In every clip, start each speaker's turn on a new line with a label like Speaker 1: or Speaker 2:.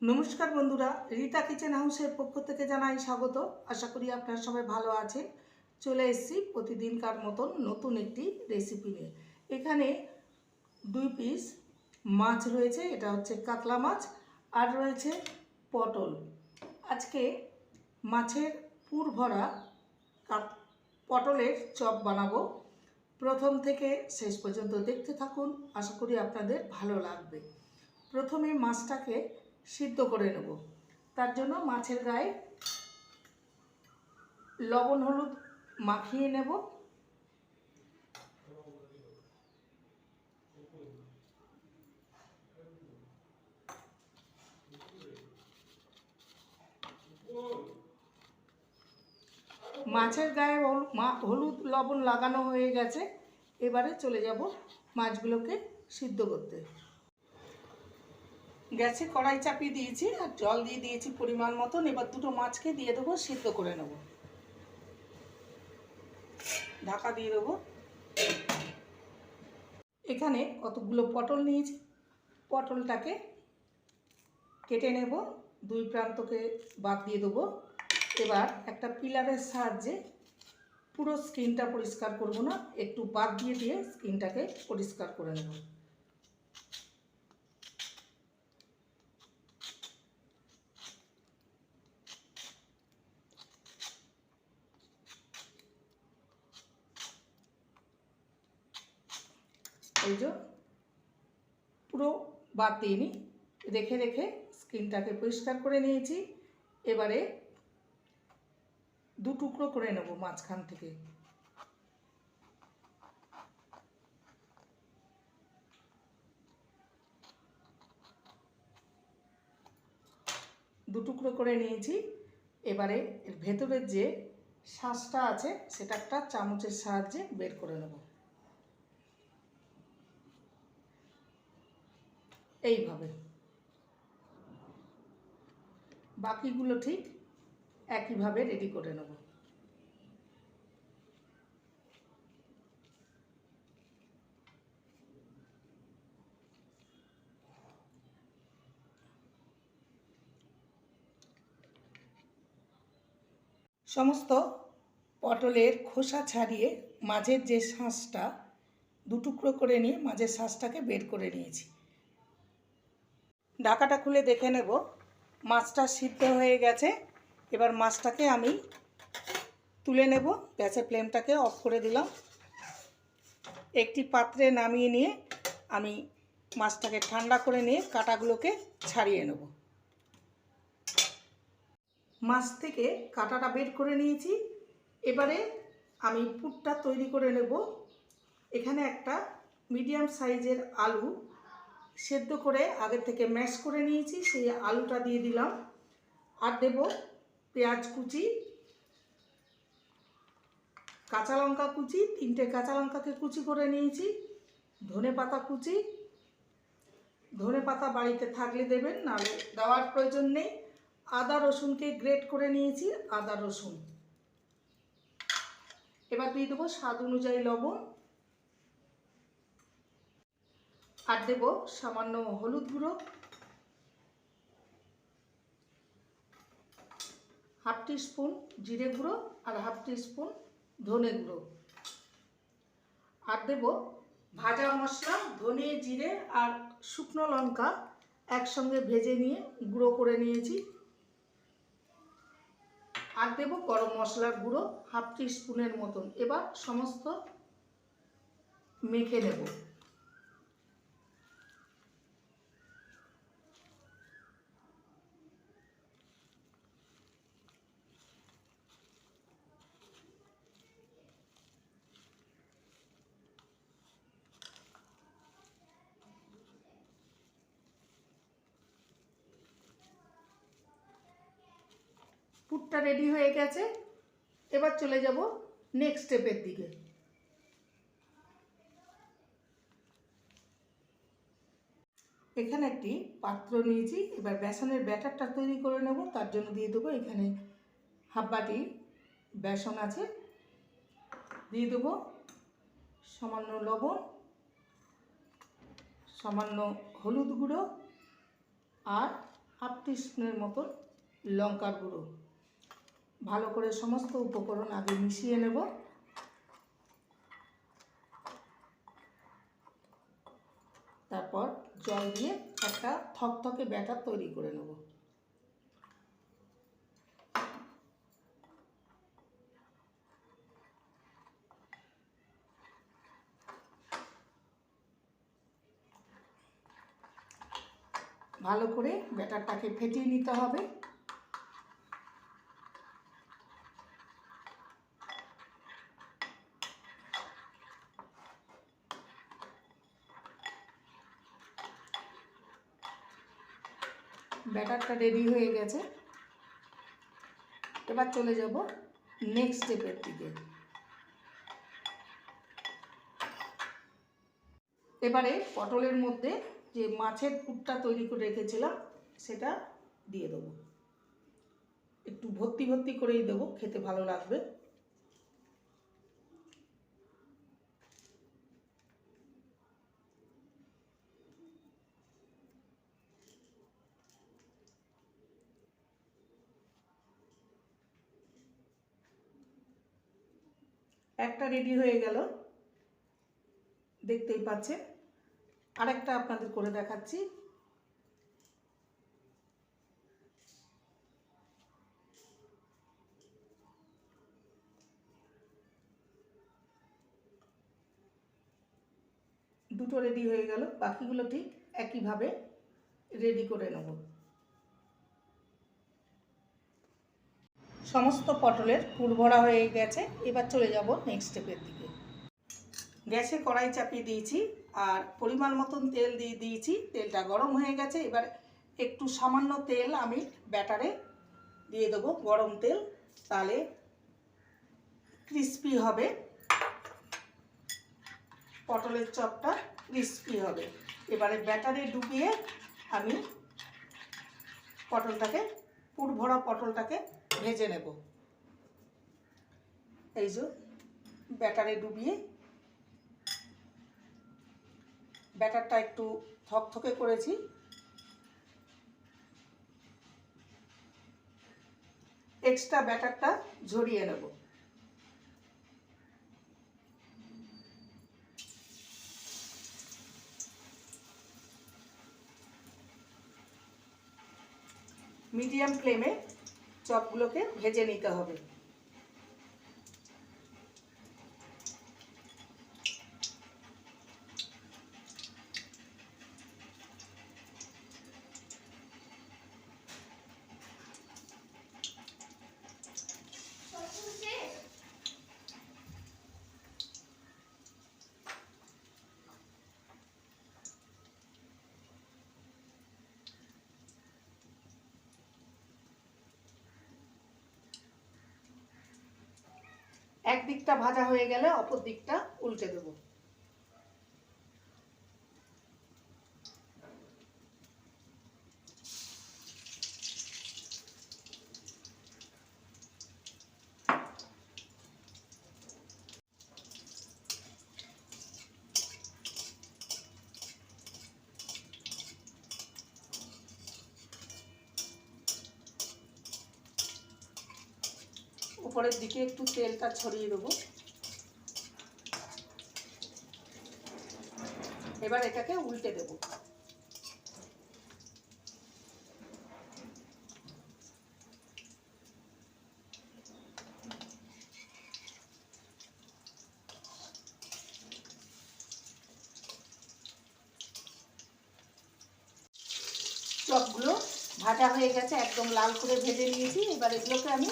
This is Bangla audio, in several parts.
Speaker 1: নমস্কার বন্ধুরা, রিতা কিচেন হাউসের পক্ষ থেকে জানাই স্বাগত। আশা করি আপনারা সবাই ভালো আছেন। চলে এসেছি প্রতিদিনকার মতন নতুন একটি রেসিপি নিয়ে। এখানে দুই পিস মাছ রয়েছে, এটা হচ্ছে কাতলা মাছ, আর রয়েছে পটল। আজকে মাছের পুর ভরা পটলের চপ বানাবো। প্রথম থেকে শেষ পর্যন্ত দেখতে থাকুন, আশা করি আপনাদের ভালো লাগবে। প্রথমে মাছটাকে সিদ্ধ করে নেব। তার জন্য মাছের গায়ে লবণ, হলুদ মাখিয়ে নেব। মাছের গায়ে হলুদ, লবণ লাগানো হয়ে গেছে। এবারে চলে যাব মাছগুলোকে সিদ্ধ করতে। গ্যাসে কড়াই চাপিয়ে দিয়েছি আর জল দিয়ে দিয়েছি পরিমাণ মতন। এবার দুটো মাছকে দিয়ে দেবো, সিদ্ধ করে নেব। ঢাকা দিয়ে দেবো। এখানে কতগুলো পটল নিয়েছি, পটলটাকে কেটে নেব। দুই প্রান্তকে বাদ দিয়ে দেবো। এবার একটা পিলারের সাহায্যে পুরো স্কিনটা পরিষ্কার করব না, একটু বাদ দিয়ে দিয়ে স্কিনটাকে পরিষ্কার করে নেব। এই যে পুরো বাদ দিইনি রেখে রেখে স্কিনটাকে পরিষ্কার করে নিয়েছি। এবারে দু টুকরো করে নেব মাঝখান থেকে। দু টুকরো করে নিয়েছি। এবারে এর ভেতরের যে শ্বাসটা আছে, সেটা একটা চামচের সাহায্যে বের করে নেব। এইভাবে। বাকিগুলো ঠিক একইভাবে রেডি করে নেব। সমস্ত পটলের খোসা ছাড়িয়ে মাঝের যে শাঁসটা দু টুকরো করে নিয়ে মাঝের শাঁসটাকে বের করে নিয়েছি। ঢাকাটা খুলে দেখে নেব। মাছটা সিদ্ধ হয়ে গেছে। এবার মাছটাকে আমি তুলে নেব। গ্যাসের ফ্লেমটাকে অফ করে দিলাম। একটি পাত্রে নামিয়ে নিয়ে আমি মাছটাকে ঠান্ডা করে নিয়ে কাটাগুলোকে ছাড়িয়ে নেব। মাছ থেকে কাটাটা বের করে নিয়েছি। এবারে আমি পুরটা তৈরি করে নেব। এখানে একটা মিডিয়াম সাইজের আলু সেদ্ধ করে আগে থেকে ম্যাশ করে নিয়েছি, সেই আলুটা দিয়ে দিলাম। আর দেব পেঁয়াজ কুচি, কাঁচা লঙ্কা কুচি, তিনটে কাঁচা লঙ্কাকে কুচি করে নিয়েছি, ধনে পাতা কুচি। ধনে পাতা বাড়িতে থাকলে দেবেন, নাহলে দেওয়ার প্রয়োজন নেই। আদা রসুনকে গ্রেট করে নিয়েছি, আদা রসুন। এবার দিয়ে দেবো স্বাদ অনুযায়ী লবণ। আর দেব সামান্য হলুদ গুঁড়ো। হাফ স্পুন জিরে গুঁড়ো আর হাফ স্পুন ধনে গুঁড়ো। আর দেব ভাজা মশলা, ধনে, জিরে আর শুকনো লঙ্কা একসঙ্গে ভেজে নিয়ে গুঁড়ো করে নিয়েছি। আর দেব গরম মশলার গুঁড়ো হাফ স্পুনের মতন। এবার সমস্ত মেখে নেব। পুরটা রেডি হয়ে গেছে। এবার চলে যাব নেক্সট স্টেপের দিকে। এখানে একটি পাত্র নিয়েছি, এবার বেসনের ব্যাটারটা তৈরি করে নেব, তার জন্য দিয়ে দেবো এখানে হাফ বাটি বেসন আছে। দিয়ে দেবো সামান্য লবণ, সামান্য হলুদ গুঁড়ো আর হাফ টিস্পুনের মতন লঙ্কার গুঁড়ো। ভালো করে সমস্ত উপকরণ আগে মিশিয়ে নেব। তারপর জল দিয়ে একটা থকথকে ব্যাটার তৈরি করে নেব। ভালো করে ব্যাটারটাকে ফেটিয়ে নিতে হবে। ব্যাটারটা রেডি হয়ে গেছে। এবার চলে যাব নেক্সট স্টেপের দিকে। এবারে পটলের মধ্যে যে মাছের পুরটা তৈরি করে রেখেছিলাম, সেটা দিয়ে দেবো। একটু ভর্তি ভর্তি করেই দেবো, খেতে ভালো লাগবে। একটা রেডি হয়ে গেল। দেখতেই পাচ্ছেন। আরেকটা আপনাদের করে দেখাচ্ছি। দুটো রেডি হয়ে গেল। বাকিগুলো ঠিক একইভাবে রেডি করে নেব। সমস্ত পটলের পুর ভরা হয়ে গেছে। এবার চলে যাব নেক্সট স্টেপের দিকে। গ্যাসে কড়াই চাপিয়ে দিয়েছি আর পরিমাণ মতন তেল দিয়ে দিয়েছি। তেলটা গরম হয়ে গেছে। এবার একটু সামান্য তেল আমি ব্যাটারে দিয়ে দেবো। গরম তেল তাহলে ক্রিস্পি হবে। পটলের চপটা ক্রিস্পি হবে। এবারে ব্যাটারে ডুবিয়ে আমি পটলটাকে পুর ভরা পটলটাকে ভেজে নেব। এই যে, ব্যাটারে ডুবিয়ে ব্যাটারটা একটু থকথকে করেছি। এক্সট্রা ব্যাটারটা ঝরিয়ে নেব। মিডিয়াম ফ্লেমে চপগুলোকে ভেজে নিতে হবে। এক দিকটা ভাজা হয়ে গেলে অপর দিকটা উল্টে দেবো। উপরের দিকে একটু তেলটা ছড়িয়ে দেবো। এবার এটাকে উল্টে দেবো। চপগুলো ভাজা হয়ে গেছে, একদম লাল করে ভেজে নিয়েছি। এবার এগুলোকে আমি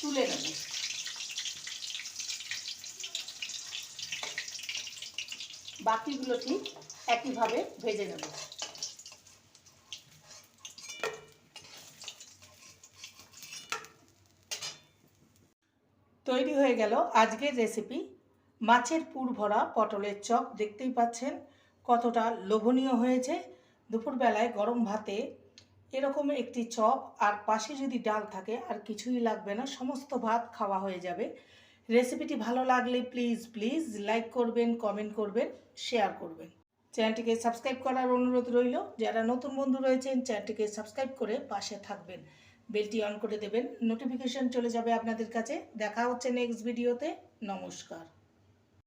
Speaker 1: তুলে নেব। বাকিগুলো ঠিক একইভাবে ভেজে নেব। তৈরি হয়ে গেল আজকের রেসিপি। মাছের পুর ভরা পটলের চপ দেখতেই পাচ্ছেন, কতটা লোভনীয় হয়েছে। দুপুরবেলায় গরম ভাতে এরকম একটি চপ আর পাশে যদি ডাল থাকে, আর কিছুই লাগবে না, সমস্ত ভাত খাওয়া হয়ে যাবে। রেসিপিটি ভালো লাগলে প্লিজ প্লিজ লাইক করবেন, কমেন্ট করবেন, শেয়ার করবেন। চ্যানেলটিকে সাবস্ক্রাইব করার অনুরোধ রইল। যারা নতুন বন্ধু রয়েছেন, চ্যানেলটিকে সাবস্ক্রাইব করে পাশে থাকবেন। বেলটি অন করে দেবেন। নোটিফিকেশন চলে যাবে আপনাদের কাছে। দেখা হচ্ছে নেক্সট ভিডিওতে। নমস্কার।